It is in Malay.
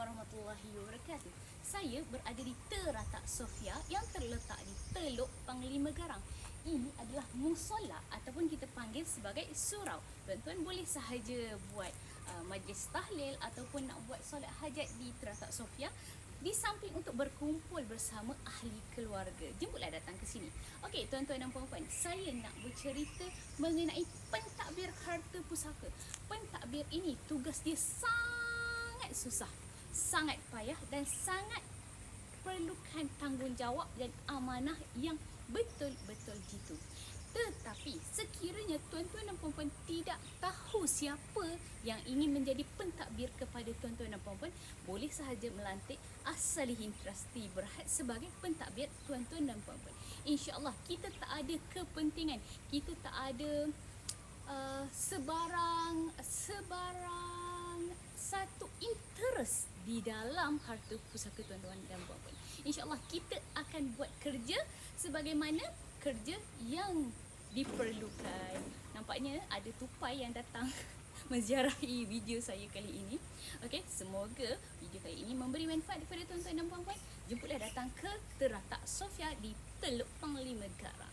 warahmatullahi wabarakatuh. Saya berada di Teratak Sofia yang terletak di Teluk Panglima Garang. Ini adalah musola ataupun kita panggil sebagai surau. Tuan-tuan boleh sahaja buat uh, majlis tahlil ataupun nak buat solat hajat di Teratak Sofia di samping untuk berkumpul bersama ahli keluarga. Jemputlah datang ke sini. Okey, tuan-tuan dan puan-puan, saya nak bercerita mengenai pentadbir harta pusaka. Pentadbir ini tugas dia sangat susah, sangat payah dan sangat perlukan tanggungjawab dan amanah yang betul-betul jitu. Tetapi sekiranya tuan-tuan dan puan-puan tidak tahu siapa yang ingin menjadi pentadbir kepada tuan-tuan dan puan-puan, boleh sahaja melantik Asalihin Trustee Berhad sebagai pentadbir tuan-tuan dan puan-puan. InsyaAllah kita tak ada kepentingan, kita tak ada uh, sebarang sebarang satu interest di dalam harta pusaka tuan-tuan dan puan-puan. InsyaAllah kita akan buat kerja sebagaimana kerja yang diperlukan. Nampaknya ada tupai yang datang menziarahi video saya kali ini. Okey, semoga video kali ini memberi manfaat kepada tuan-tuan dan puan-puan. Jemputlah datang ke Teratak Sofia di Teluk Panglima Garang.